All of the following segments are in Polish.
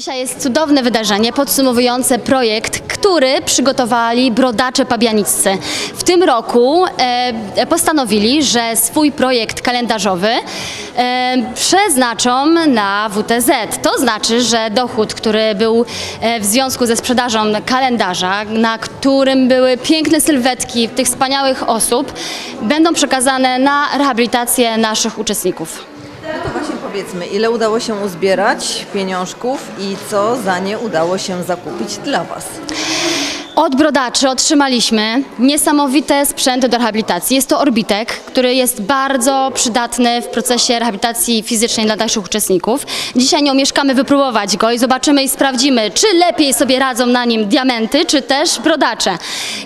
Dzisiaj jest cudowne wydarzenie podsumowujące projekt, który przygotowali brodacze pabianiccy. W tym roku e, postanowili, że swój projekt kalendarzowy e, przeznaczą na WTZ. To znaczy, że dochód, który był e, w związku ze sprzedażą kalendarza, na którym były piękne sylwetki tych wspaniałych osób, będą przekazane na rehabilitację naszych uczestników. No powiedzmy, ile udało się uzbierać pieniążków i co za nie udało się zakupić dla Was? Od brodaczy otrzymaliśmy niesamowite sprzęty do rehabilitacji. Jest to orbitek, który jest bardzo przydatny w procesie rehabilitacji fizycznej dla naszych uczestników. Dzisiaj nie omieszkamy wypróbować go i zobaczymy i sprawdzimy, czy lepiej sobie radzą na nim diamenty, czy też brodacze.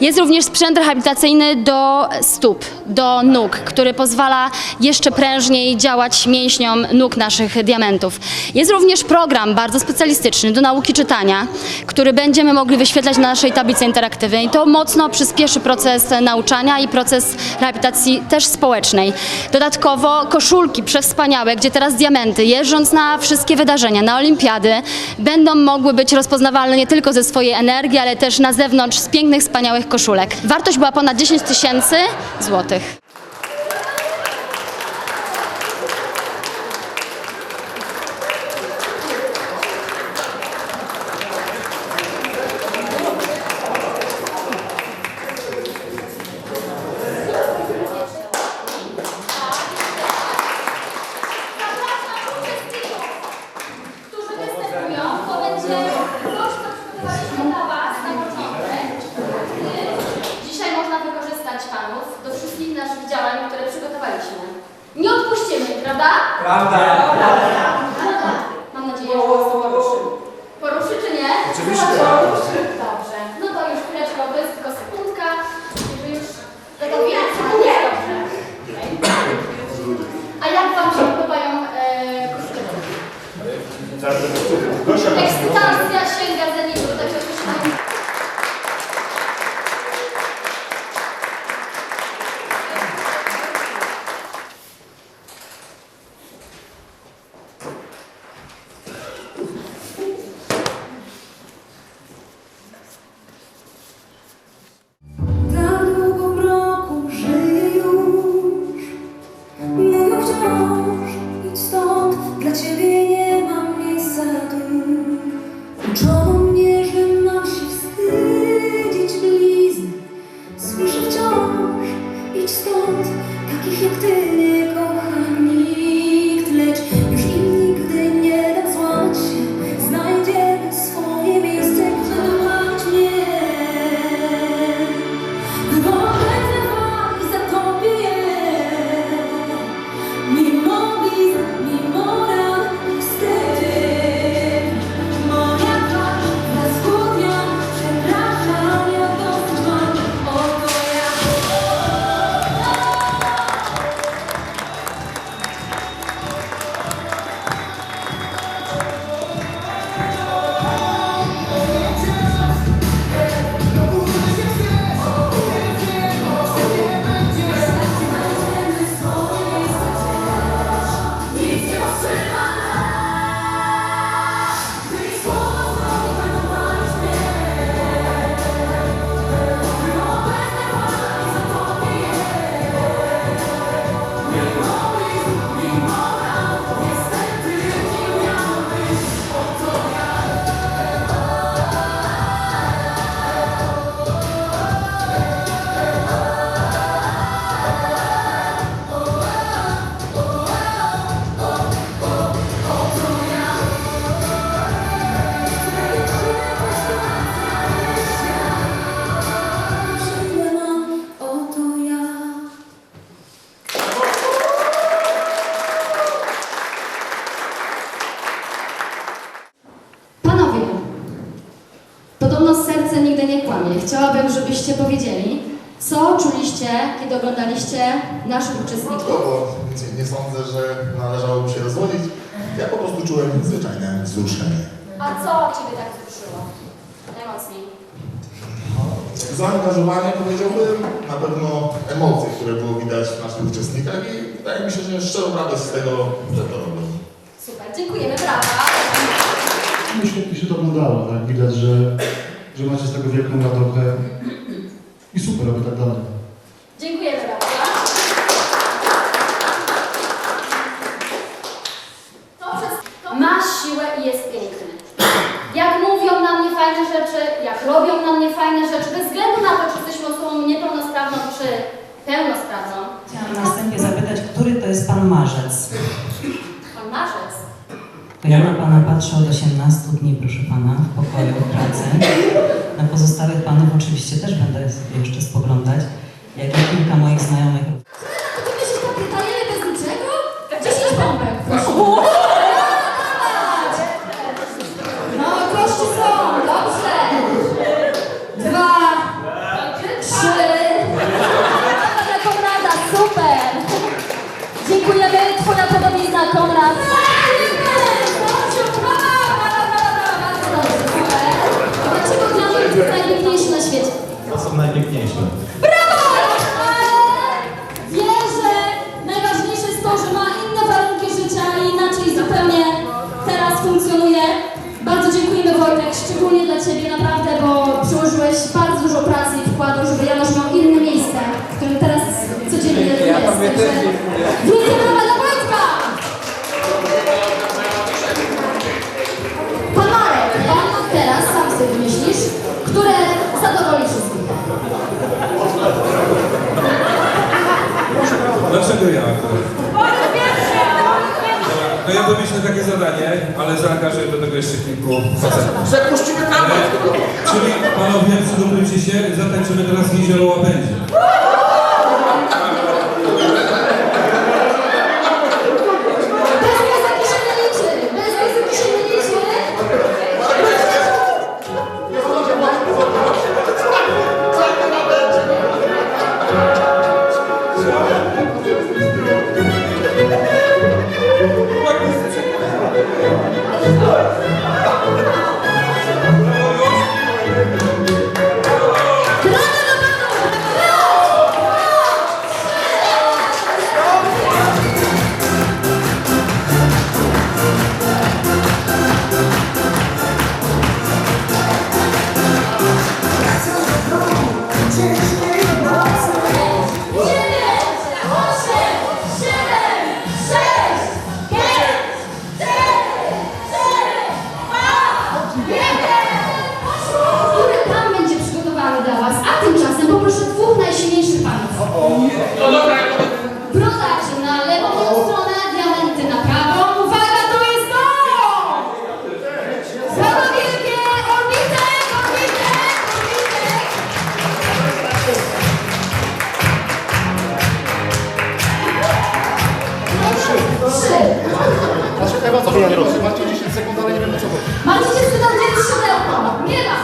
Jest również sprzęt rehabilitacyjny do stóp, do nóg, który pozwala jeszcze prężniej działać mięśniom nóg naszych diamentów. Jest również program bardzo specjalistyczny do nauki czytania, który będziemy mogli wyświetlać na naszej tablicy interaktywnej. To mocno przyspieszy proces nauczania i proces rehabilitacji też społecznej. Dodatkowo koszulki przewspaniałe, gdzie teraz diamenty, jeżdżąc na wszystkie wydarzenia, na olimpiady, będą mogły być rozpoznawalne nie tylko ze swojej energii, ale też na zewnątrz z pięknych, wspaniałych koszulek. Wartość była ponad 10 tysięcy złotych. Uczestników. Nie, nie sądzę, że należałoby się rozwodzić. Ja po prostu czułem zwyczajne wzruszenie. A co Ciebie tak wzruszyło? Najmocniej. Zaangażowanie powiedziałbym, na pewno emocje, które było widać w naszych uczestnikach i wydaje mi się, że szczerą radość z tego, że to robią. Super, dziękujemy, brawa. wszystkim świetnie się to oglądało, tak? Widać, że, że macie z tego wielką radochę i super, aby tak dalej. Dziękujemy bardzo. To przez- Ma siłę i jest piękny. Jak mówią na mnie fajne rzeczy, jak robią na mnie fajne rzeczy, bez względu na to, czy jesteśmy osobą niepełnosprawną, czy pełnosprawną. Chciałam następnie zapytać, który to jest pan Marzec? Pan Marzec. Bo ja na pana patrzę od 18 dni, proszę pana, w pokoju pracy. Na pozostałych panów oczywiście też będę jeszcze spoglądać, jak i kilka moich znajomych. Funkcjonuje. Bardzo dziękujemy Wojtek, szczególnie dla Ciebie naprawdę, bo przyłożyłeś bardzo dużo pracy i wkładu, żeby Janusz miał inne miejsce, w którym teraz codziennie jest. Ja Także Wielkie brawa dla Wojtka! Pan Marek, Pan teraz sam sobie wymyślisz, które zadowoli wszystkich. Dlaczego ja akurat? No ja wymyślę takie zadanie, ale zaangażuję do tego jeszcze kilku facetów. Przepuścimy E, Czyli panowie, przygotujcie się, zatańczymy teraz Jezioro Łabędzie. Macie 10 sekund, ale nie wiem o co chodzi. Macie 10 sekund, nie wyszedłem. Nie ma.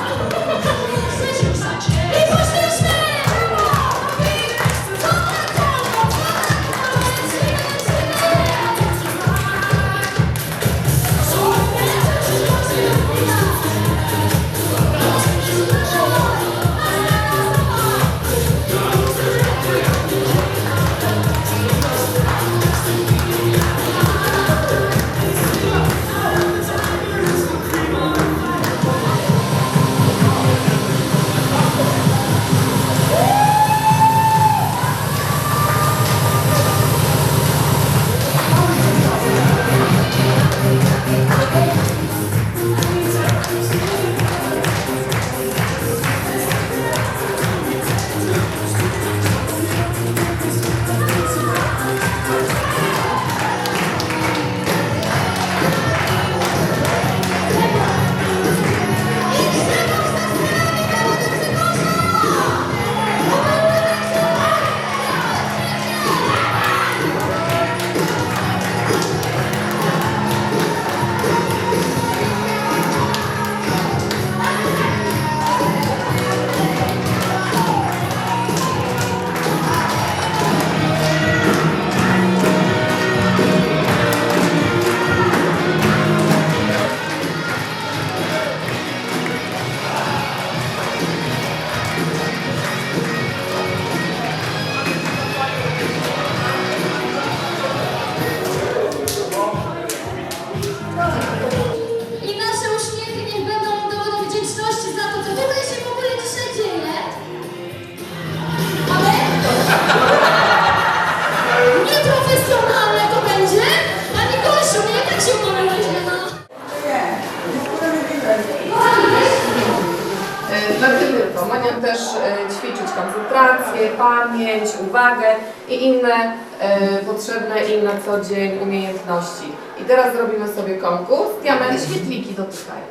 Jednak nie tylko. Mają też e, ćwiczyć koncentrację, pamięć, uwagę i inne e, potrzebne im na co dzień umiejętności. I teraz zrobimy sobie konkurs. Diamenty świetliki dotykają.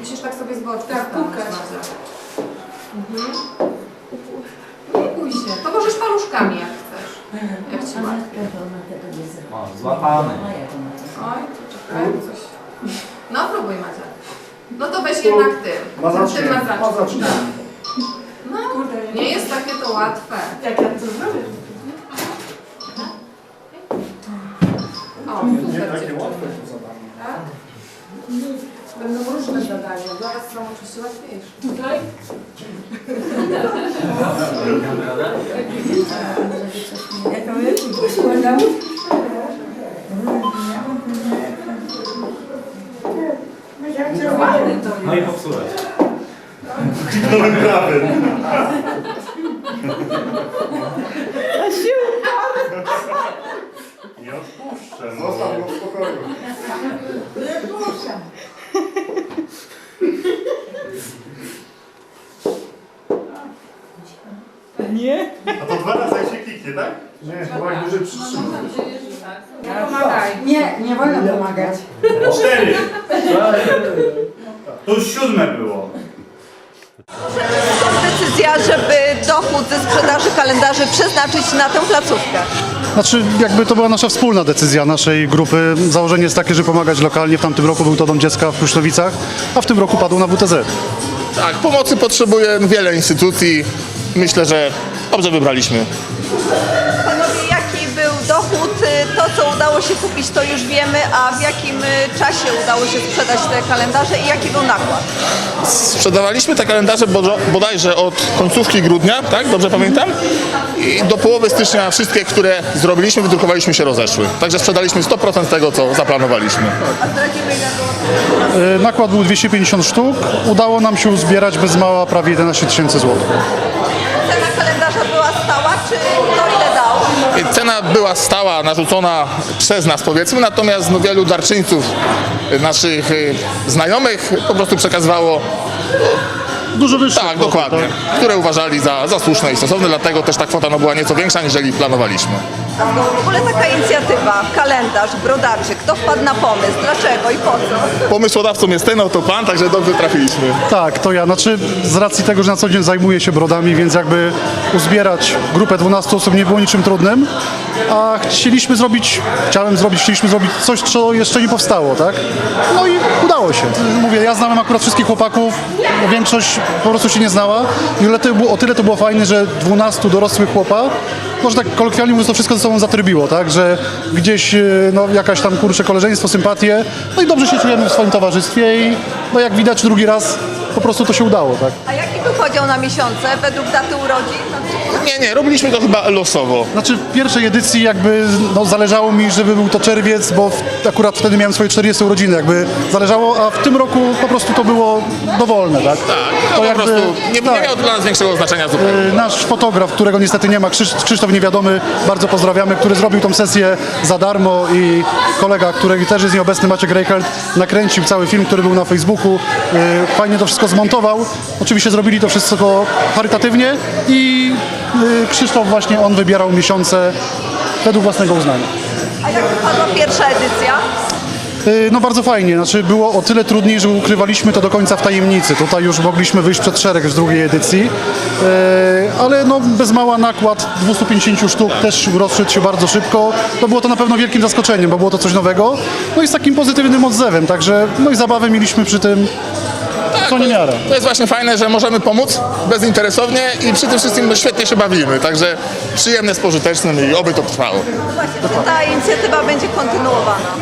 Musisz tak sobie z boczku tak, pukać. Mhm. Nie bój się. To możesz paluszkami jak chcesz. Jak ci łatwiej. Złapany. Oj, czekaj, coś. No próbuj Macia. No to weź jednak tym. Mazacznie. Tym mazaczkiem. Mazacznie. No, nie jest takie to łatwe. Jak ja to zrobię? O, super dziewczyny. łatwe to zadanie. Tak? Będą różne zadania, dla Was są oczywiście łatwiejsze. Tutaj? Ja to już No i popsułeś. Nie odpuszczę. Zostaw go w spokoju. A to dwa razy jak się kliknie, tak? Nie, chyba jak dłużej przytrzymam. Pomagaj. Nie, nie wolno pomagać. Cztery. To już siódme było. Decyzja, żeby dochód ze sprzedaży kalendarzy przeznaczyć na tę placówkę. Znaczy, jakby to była nasza wspólna decyzja naszej grupy. Założenie jest takie, że pomagać lokalnie. W tamtym roku był to Dom Dziecka w Krusztowicach, a w tym roku padł na WTZ. Tak, pomocy potrzebuje wiele instytucji. Myślę, że dobrze wybraliśmy. Udało się kupić, to już wiemy, a w jakim y, czasie udało się sprzedać te kalendarze i jaki był nakład? Sprzedawaliśmy te kalendarze bodajże od końcówki grudnia, tak? Dobrze pamiętam? I do połowy stycznia wszystkie, które zrobiliśmy, wydrukowaliśmy się rozeszły. Także sprzedaliśmy 100% tego, co zaplanowaliśmy. A zdradzimy, jak było Yy, Nakład był 250 sztuk. Udało nam się uzbierać bez mała prawie 11 tysięcy złotych. Cena była stała, narzucona przez nas powiedzmy, natomiast no, wielu darczyńców y, naszych y, znajomych po prostu przekazywało Dużo wyższe. tak, kwoty, dokładnie, tak? które uważali za, za słuszne i stosowne, dlatego też ta kwota no, była nieco większa, niżeli planowaliśmy. W ogóle taka inicjatywa, kalendarz, brodaczy, kto wpadł na pomysł, dlaczego i po co? Pomysłodawcą jest ten oto pan, także dobrze trafiliśmy. Tak, to ja. Znaczy, z racji tego, że na co dzień zajmuję się brodami, więc jakby uzbierać grupę 12 osób nie było niczym trudnym, a chcieliśmy zrobić, chciałem zrobić, chcieliśmy zrobić coś, co jeszcze nie powstało, tak? No i udało się. Mówię, ja znałem akurat wszystkich chłopaków, bo większość po prostu się nie znała i o tyle to było, o tyle to było fajne, że 12 dorosłych chłopa, może tak kolokwialnie mówiąc, to wszystko ze sobą zatrybiło, tak? Że gdzieś, e, no, jakaś tam, kurczę, koleżeństwo, sympatie, no i dobrze się czujemy w swoim towarzystwie i no jak widać drugi raz po prostu to się udało, tak? A jaki był podział na miesiące według daty urodzin? Nie, nie, robiliśmy to chyba losowo. Znaczy w pierwszej edycji jakby no, zależało mi, żeby był to czerwiec, bo w, akurat wtedy miałem swoje 40 urodziny, jakby zależało, a w tym roku po prostu to było dowolne, tak? Tak, no, po prostu nie, nie tak. miało to dla nas większego znaczenia zupełnie. Y, Nasz fotograf, którego niestety nie ma, Krzysz, Krzysztof Niewiadomy, bardzo pozdrawiamy, który zrobił tą sesję za darmo i kolega, który też jest nieobecny, Maciek Reichelt, nakręcił cały film, który był na Facebooku, y, fajnie to wszystko zmontował. Oczywiście zrobili to wszystko charytatywnie i y, Krzysztof właśnie, on wybierał miesiące według własnego uznania. A jak wypadła pierwsza edycja? Y, No bardzo fajnie, znaczy było o tyle trudniej, że ukrywaliśmy to do końca w tajemnicy. Tutaj już mogliśmy wyjść przed szereg z drugiej edycji, Y, ale no bez mała nakład 250 sztuk też rozszedł się bardzo szybko. To było to na pewno wielkim zaskoczeniem, bo było to coś nowego, no i z takim pozytywnym odzewem, także no i zabawę mieliśmy przy tym co niemiarę. To jest właśnie fajne, że możemy pomóc bezinteresownie i przy tym wszystkim świetnie się bawimy. Także przyjemne z pożytecznym i oby to trwało. No właśnie, czy ta inicjatywa będzie kontynuowana?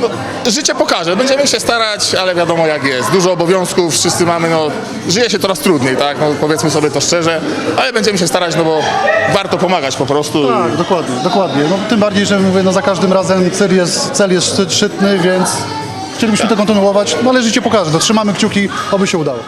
No, życie pokaże, będziemy się starać, ale wiadomo jak jest. Dużo obowiązków, wszyscy mamy, no, żyje się coraz trudniej, tak, no, powiedzmy sobie to szczerze, ale będziemy się starać, no bo warto pomagać po prostu. Tak, dokładnie, dokładnie. No, tym bardziej, że mówię, no za każdym razem cel jest, cel jest szczyt, szczytny, więc chcielibyśmy to kontynuować, no ale życie pokaże, to trzymamy kciuki, oby się udało.